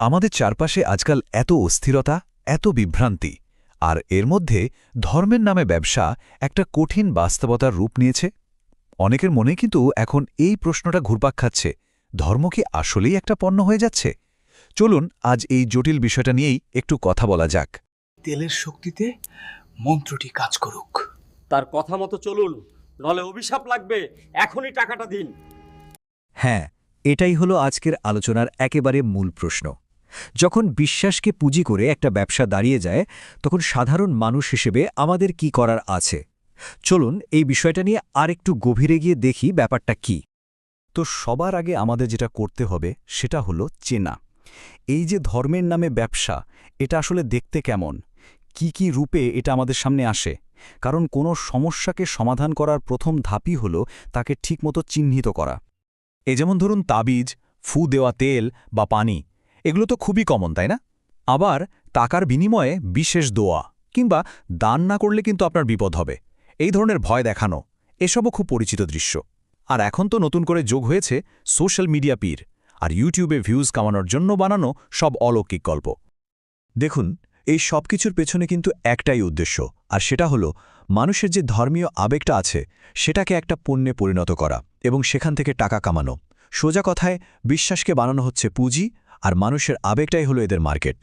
আমাদের চারপাশে আজকাল এত অস্থিরতা এত বিভ্রান্তি আর এর মধ্যে ধর্মের নামে ব্যবসা একটা কঠিন বাস্তবতার রূপ নিয়েছে। অনেকের মনে কিন্তু এখন এই প্রশ্নটা ঘুরপাক খাচ্ছে ধর্ম কি আসলেই একটা পণ্য হয়ে যাচ্ছে? চলুন আজ এই জটিল বিষয়টা নিয়েই একটু কথা বলা যাক। তেলের শক্তিতে মন্ত্রটি কাজ করুক। তার কথা মতো চলুন নলে অভিশাপ লাগবে এখনই টাকাটা দিন। হ্যাঁ এটাই হলো আজকের আলোচনার একেবারে মূল প্রশ্ন। যখন বিশ্বাসকে পুঁজি করে একটা ব্যবসা দাঁড়িয়ে যায়, তখন সাধারণ মানুষ হিসেবে আমাদের কি করার আছে? চলুন এই বিষয়টা নিয়ে আরেকটু গভীরে গিয়ে দেখি ব্যাপারটা কি। তো সবার আগে আমাদের যেটা করতে হবে, সেটা হলো চেনা। এই যে ধর্মের নামে ব্যবসা, এটা আসলে দেখতে কেমন? কি কি রূপে এটা আমাদের সামনে আসে? কারণ কোনো সমস্যাকে সমাধান করার প্রথম ধাপই হল তাকে ঠিকমতো চিহ্নিত করা। এ যেমন ধরুন তাবিজ, ফু দেওয়া তেল বা পানি। এগুলো তো খুবই কমন তাই না? আবার টাকার বিনিময়ে বিশেষ দোয়া কিংবা দান না করলে কিন্তু আপনার বিপদ হবে। এই ধরনের ভয় দেখানো এসবও খুব পরিচিত দৃশ্য। আর এখন তো নতুন করে যোগ হয়েছে সোশ্যাল মিডিয়া পীর আর ইউটিউবে ভিউজ কামানোর জন্য বানানো সব অলৌকিক গল্প। দেখুন এই সব কিছুর পেছনে কিন্তু একটাই উদ্দেশ্য, আর সেটা হলো মানুষের যে ধর্মীয় আবেগটা আছে, সেটাকে একটা পণ্যে পরিণত করা এবং সেখান থেকে টাকা কামানো। সোজা কথায়, বিশ্বাসকে বানানো হচ্ছে পুঁজি, আর মানুষের আবেগটাই হলো এদের মার্কেট।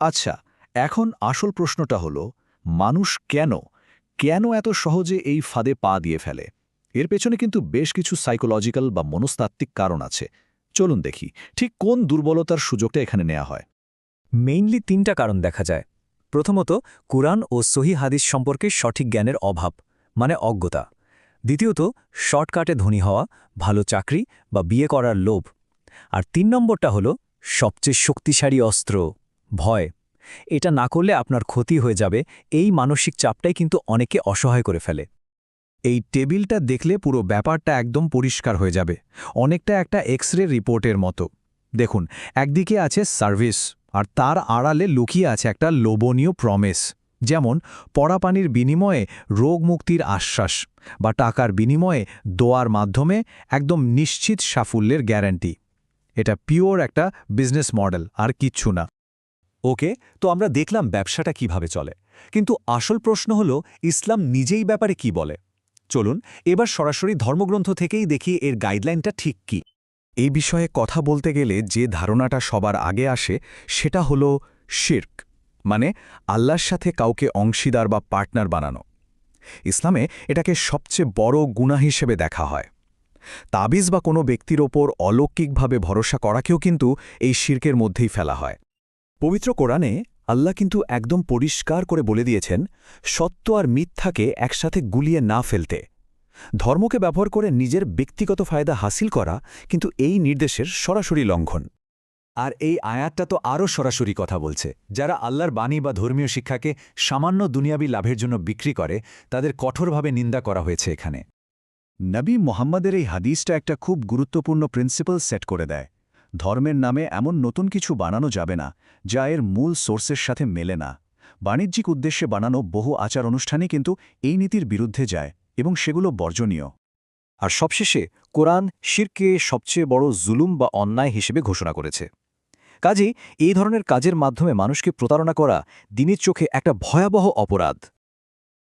আচ্ছা এখন আসল প্রশ্নটা হলো, মানুষ কেন কেন এত সহজে এই ফাঁদে পা দিয়ে ফেলে? এর পেছনে কিন্তু বেশ কিছু সাইকোলজিক্যাল বা মনস্তাত্ত্বিক কারণ আছে। চলুন দেখি, ঠিক কোন দুর্বলতার সুযোগটা এখানে নেওয়া হয়? মেইনলি তিনটা কারণ দেখা যায়। প্রথমত, কুরআন ও সহি হাদিস সম্পর্কে সঠিক জ্ঞানের অভাব মানে অজ্ঞতা। দ্বিতীয়ত, শর্টকাটে ধনী হওয়া, ভালো চাকরি বা বিয়ে করার লোভ। আর তিন নম্বরটা হল, সবচেয়ে শক্তিশালী অস্ত্র, ভয়। এটা না করলে আপনার ক্ষতি হয়ে যাবে, এই মানসিক চাপটাই কিন্তু অনেকে অসহায় করে ফেলে। এই টেবিলটা দেখলে পুরো ব্যাপারটা একদম পরিষ্কার হয়ে যাবে। অনেকটা একটা এক্স রে রিপোর্টের মতো। দেখুন, একদিকে আছে সার্ভিস আর তার আড়ালে লুকিয়ে আছে একটা লোভনীয় প্রমেস যেমন পড়াপানির বিনিময়ে রোগ মুক্তির আশ্বাস বা টাকার বিনিময়ে দোয়ার মাধ্যমে একদম নিশ্চিত সাফল্যের গ্যারান্টি এটা পিওর একটা বিজনেস মডেল আর কিচ্ছু না। ওকে, তো আমরা দেখলাম ব্যবসাটা কীভাবে চলে। কিন্তু আসল প্রশ্ন হল, ইসলাম নিজেই ব্যাপারে কি বলে? চলুন, এবার সরাসরি ধর্মগ্রন্থ থেকেই দেখি এর গাইডলাইনটা ঠিক কি। এই বিষয়ে কথা বলতে গেলে যে ধারণাটা সবার আগে আসে, সেটা হল শির্ক মানে আল্লাহর সাথে কাউকে অংশীদার বা পার্টনার বানানো। ইসলামে এটাকে সবচেয়ে বড় গুণা হিসেবে দেখা হয়। তাবিজ বা কোনো ব্যক্তির ওপর অলৌকিকভাবে ভরসা করাকেও কিন্তু এই শির্কের মধ্যেই ফেলা হয়। পবিত্র কোরআনে আল্লাহ কিন্তু একদম পরিষ্কার করে বলে দিয়েছেন, সত্য আর মিথ্যাকে একসাথে গুলিয়ে না ফেলতে। ধর্মকে ব্যবহার করে নিজের ব্যক্তিগত ফায়দা হাসিল করা কিন্তু এই নির্দেশের সরাসরি লঙ্ঘন। আর এই আয়াতটা তো আরও সরাসরি কথা বলছে। যারা আল্লাহর বাণী বা ধর্মীয় শিক্ষাকে সামান্য দুনিয়াবি লাভের জন্য বিক্রি করে, তাদের কঠোরভাবে নিন্দা করা হয়েছে এখানে। নবী মোহাম্মদের এই হাদিসটা একটা খুব গুরুত্বপূর্ণ প্রিন্সিপাল সেট করে দেয়। ধর্মের নামে এমন নতুন কিছু বানানো যাবে না, যা এর মূল সোর্সের সাথে মেলে না। বাণিজ্যিক উদ্দেশ্যে বানানো বহু আচার অনুষ্ঠানই কিন্তু এই নীতির বিরুদ্ধে যায়। এবং সেগুলো বর্জনীয়। আর সবশেষে কোরআন শিরকে সবচেয়ে বড় জুলুম বা অন্যায় হিসেবে ঘোষণা করেছে। কাজেই এই ধরনের কাজের মাধ্যমে মানুষকে প্রতারণা করা দিনের চোখে একটা ভয়াবহ অপরাধ।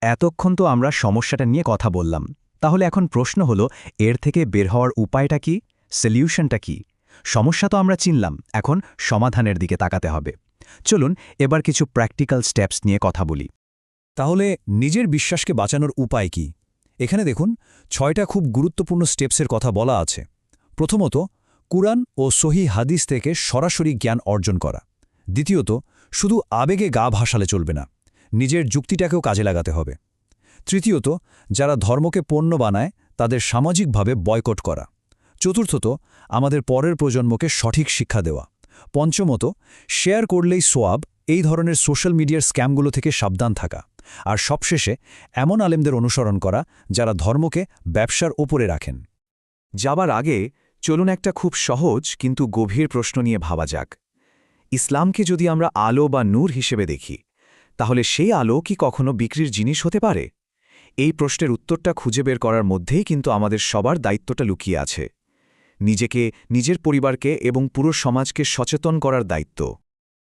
এতক্ষণ তো আমরা সমস্যাটা নিয়ে কথা বললাম। তাহলে এখন প্রশ্ন হল, এর থেকে বের হওয়ার উপায়টা কি? সলিউশনটা কি? সমস্যা তো আমরা চিনলাম, এখন সমাধানের দিকে তাকাতে হবে। চলুন এবার কিছু প্র্যাকটিক্যাল স্টেপস নিয়ে কথা বলি। তাহলে নিজের বিশ্বাসকে বাঁচানোর উপায় কি? এখানে দেখুন, ছয়টা খুব গুরুত্বপূর্ণ স্টেপসের কথা বলা আছে। প্রথমত, কুরআন ও সহি হাদিস থেকে সরাসরি জ্ঞান অর্জন করা। দ্বিতীয়ত, শুধু আবেগে গা ভাসালে চলবে না, নিজের যুক্তিটাকেও কাজে লাগাতে হবে। তৃতীয়ত, যারা ধর্মকে পণ্য বানায়, তাদের সামাজিকভাবে বয়কট করা। চতুর্থত, আমাদের পরের প্রজন্মকে সঠিক শিক্ষা দেওয়া। পঞ্চমত, শেয়ার করলেই সোয়াব, এই ধরনের সোশ্যাল মিডিয়ার স্ক্যামগুলো থেকে সাবধান থাকা। আর সবশেষে এমন আলেমদের অনুসরণ করা যারা ধর্মকে ব্যবসার ওপরে রাখেন। যাবার আগে চলুন একটা খুব সহজ কিন্তু গভীর প্রশ্ন নিয়ে ভাবা যাক। ইসলামকে যদি আমরা আলো বা নূর হিসেবে দেখি, তাহলে সেই আলো কি কখনো বিক্রির জিনিস হতে পারে? এই প্রশ্নের উত্তরটা খুঁজে বের করার মধ্যেই কিন্তু আমাদের সবার দায়িত্বটা লুকিয়ে আছে। নিজেকে, নিজের পরিবারকে এবং পুরো সমাজকে সচেতন করার দায়িত্ব।